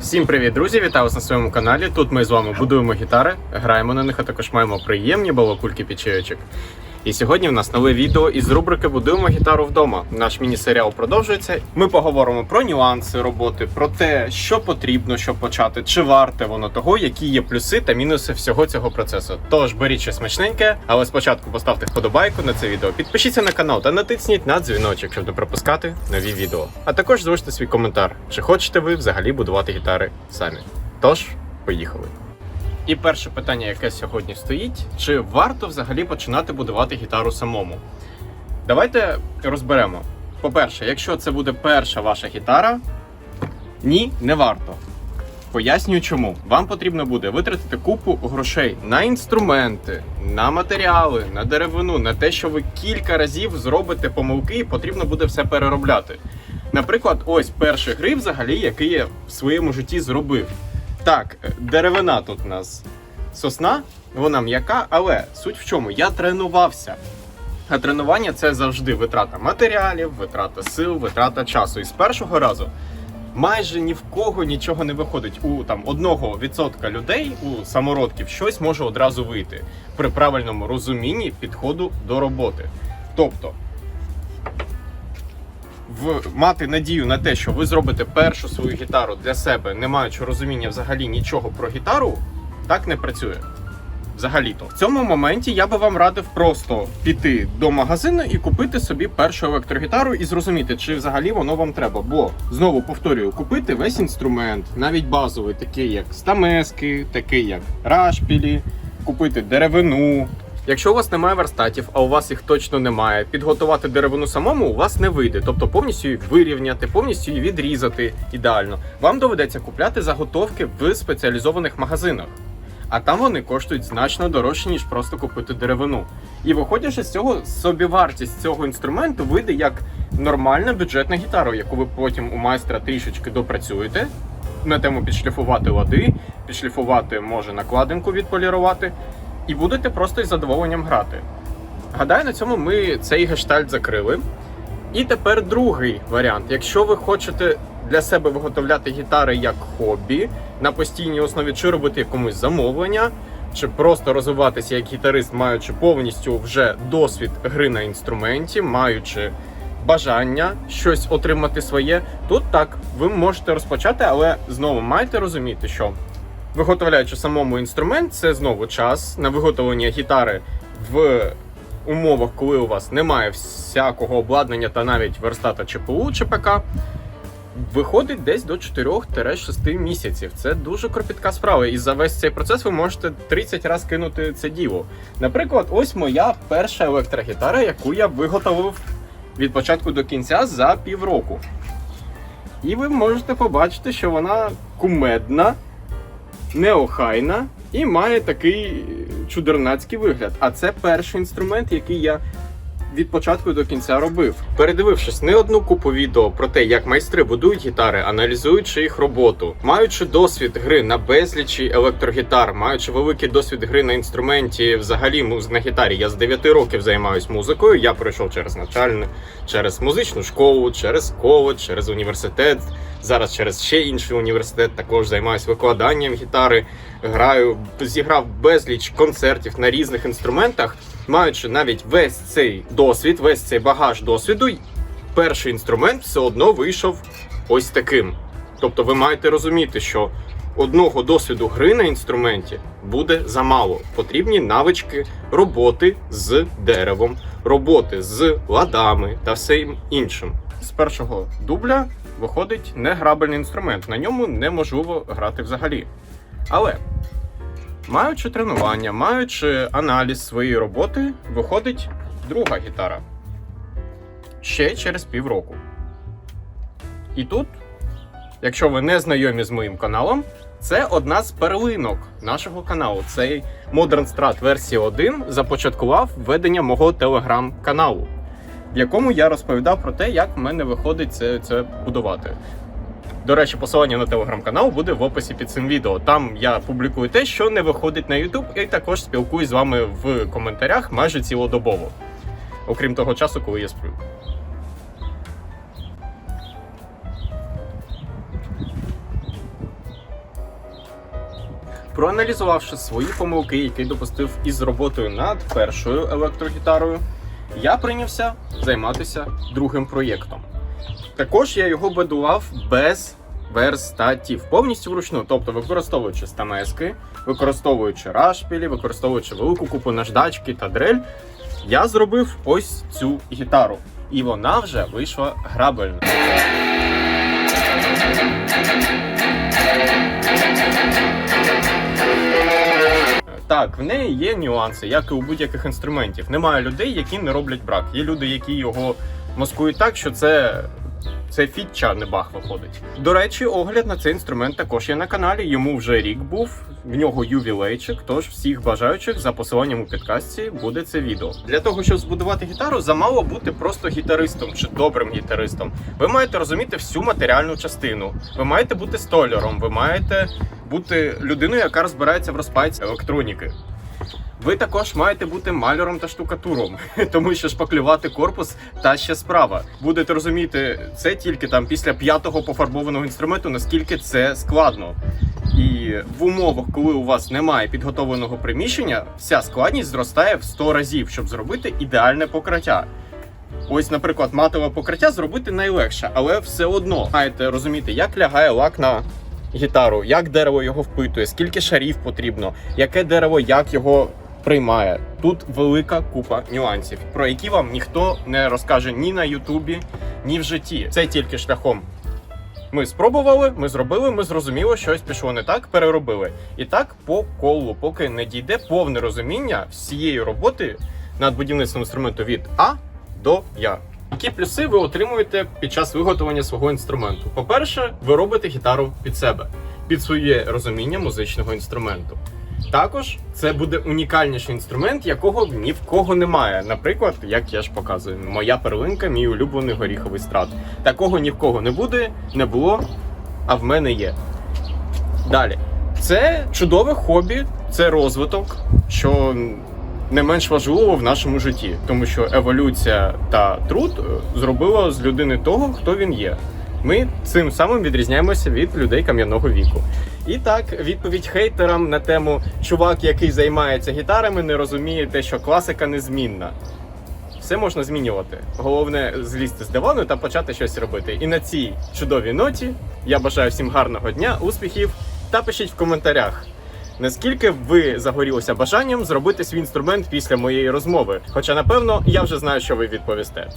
Всім привіт, друзі! Вітаю вас на своєму каналі. Тут ми з вами будуємо гітари, граємо на них, а також маємо приємні балакульки під чайочок. І сьогодні в нас нове відео із рубрики Будуємо гітару вдома. Наш міні-серіал продовжується. Ми поговоримо про нюанси роботи, про те, що потрібно, щоб почати, чи варте воно того, які є плюси та мінуси всього цього процесу. Тож беріть щось смачненьке, але спочатку поставте вподобайку на це відео, підпишіться на канал та натисніть на дзвіночок, щоб не пропускати нові відео. А також залиште свій коментар, чи хочете ви взагалі будувати гітари самі. Тож, поїхали. І перше питання, яке сьогодні стоїть: чи варто взагалі починати будувати гітару самому? Давайте розберемо. По-перше, якщо це буде перша ваша гітара, ні, не варто. Пояснюю чому. Вам потрібно буде витратити купу грошей на інструменти, на матеріали, на деревину, на те, що ви кілька разів зробите помилки, і потрібно буде все переробляти. Наприклад, ось перший гриф, взагалі, який я в своєму житті зробив. Так, е, деревина тут у нас сосна, вона м'яка, але суть в чому? Я тренувався. А тренування це завжди витрата матеріалів, витрата сил, витрата часу. І з першого разу майже ні в кого нічого не виходить. У там одного відсотка людей, у самородків, щось може одразу вийти при правильному розумінні підходу до роботи. Тобто в мати надію на те, що ви зробите першу свою гітару для себе, не маючи розуміння взагалі нічого про гітару, так не працює. Взагалі-то в цьому моменті я би вам радив просто піти до магазину і купити собі першу електрогітару і зрозуміти, чи взагалі воно вам треба. Бо знову повторюю, купити весь інструмент, навіть базовий, такий як стамески, такий як рашпілі, купити деревину. Якщо у вас немає верстатів, а у вас їх точно немає, підготувати деревину самому у вас не вийде. Тобто повністю її вирівняти, повністю її відрізати ідеально. Вам доведеться купляти заготовки в спеціалізованих магазинах. А там вони коштують значно дорожче, ніж просто купити деревину. І виходячи з цього, собівартість цього інструменту вийде як нормальна бюджетна гітара, яку ви потім у майстра трішечки допрацюєте. На тему підшліфувати лади, підшліфувати може накладинку відполірувати, і будете просто із задоволенням грати. Гадаю, на цьому ми цей гештальт закрили. І тепер другий варіант. Якщо ви хочете для себе виготовляти гітари як хобі на постійній основі, чи робити комусь замовлення, чи просто розвиватися як гітарист, маючи повністю вже досвід гри на інструменті, маючи бажання щось отримати своє, тут так ви можете розпочати, але знову маєте розуміти, що виготовляючи самому інструмент, це знову час на виготовлення гітари в умовах, коли у вас немає всякого обладнання та навіть верстата ЧПУ чи ПК, виходить десь до 4-6 місяців. Це дуже кропітка справа. І за весь цей процес ви можете 30 разів кинути це діло. Наприклад, ось моя перша електрогітара, яку я виготовив від початку до кінця за півроку. І ви можете побачити, що вона кумедна, неохайна і має такий чудернацький вигляд. А це перший інструмент, який я від початку до кінця робив. Передивившись не одну купу відео про те, як майстри будують гітари, аналізуючи їх роботу, маючи досвід гри на безлічі електрогітар, маючи великий досвід гри на інструменті, взагалі муз- на гітарі. Я з 9 років займаюся музикою. Я пройшов через навчальне, через музичну школу, через коледж, через університет. Зараз через ще інший університет також займаюся викладанням гітари. Граю, зіграв безліч концертів на різних інструментах, маючи навіть весь цей досвід, весь цей багаж досвіду, перший інструмент все одно вийшов ось таким. Тобто ви маєте розуміти, що одного досвіду гри на інструменті буде замало. Потрібні навички роботи з деревом, роботи з ладами та всім іншим. З першого дубля виходить неграбельний інструмент. На ньому неможливо грати взагалі. Але маючи тренування, маючи аналіз своєї роботи, виходить друга гітара. Ще через півроку. І тут, якщо ви не знайомі з моїм каналом, це одна з перлинок нашого каналу. Цей Modern Strat версія 1 започаткував ведення мого телеграм-каналу, в якому я розповідав про те, як в мене виходить це, це будувати. До речі, посилання на телеграм-канал буде в описі під цим відео. Там я публікую те, що не виходить на YouTube, і також спілкуюсь з вами в коментарях майже цілодобово. Окрім того часу, коли я сплю. Проаналізувавши свої помилки, які допустив із роботою над першою електрогітарою, я прийнявся займатися другим проєктом. Також я його будував без верстатів, повністю вручну, тобто використовуючи стамески, використовуючи рашпілі, використовуючи велику купу наждачки та дрель, я зробив ось цю гітару. І вона вже вийшла грабельно. Так, в неї є нюанси, як і у будь-яких інструментів. Немає людей, які не роблять брак. Є люди, які його маскують так, що це. Це фітча, не бах виходить. До речі, огляд на цей інструмент також є на каналі. Йому вже рік був. В нього ювілейчик. Тож всіх бажаючих за посиланням у підкастці буде це відео. Для того, щоб збудувати гітару, замало бути просто гітаристом чи добрим гітаристом. Ви маєте розуміти всю матеріальну частину. Ви маєте бути столяром, ви маєте бути людиною, яка розбирається в розпайці електроніки. Ви також маєте бути маляром та штукатуром, тому що шпаклювати корпус та ще справа. Будете розуміти це тільки там після п'ятого пофарбованого інструменту, наскільки це складно. І в умовах, коли у вас немає підготовленого приміщення, вся складність зростає в 100 разів, щоб зробити ідеальне покриття. Ось, наприклад, матове покриття зробити найлегше, але все одно маєте розуміти, як лягає лак на гітару, як дерево його впитує, скільки шарів потрібно, яке дерево як його приймає. Тут велика купа нюансів, про які вам ніхто не розкаже ні на Ютубі, ні в житті. Це тільки шляхом. Ми спробували, ми зробили, ми зрозуміли, щось пішло не так, переробили. І так по колу, поки не дійде повне розуміння всієї роботи над будівництвом інструменту від А до Я. Які плюси ви отримуєте під час виготовлення свого інструменту? По-перше, ви робите гітару під себе, під своє розуміння музичного інструменту. Також це буде унікальніший інструмент, якого ні в кого немає. Наприклад, як я ж показую, моя перлинка, мій улюблений горіховий страт. Такого ні в кого не буде, не було, а в мене є. Далі, це чудове хобі, це розвиток, що не менш важливо в нашому житті, тому що еволюція та труд е, зробила з людини того, хто він є. Ми цим самим відрізняємося від людей кам'яного віку. І так, відповідь хейтерам на тему чувак, який займається гітарами, не розуміє те, що класика незмінна. Все можна змінювати. Головне злізти з дивану та почати щось робити. І на цій чудовій ноті я бажаю всім гарного дня, успіхів та пишіть в коментарях. Наскільки ви загорілися бажанням зробити свій інструмент після моєї розмови? Хоча, напевно, я вже знаю, що ви відповісте.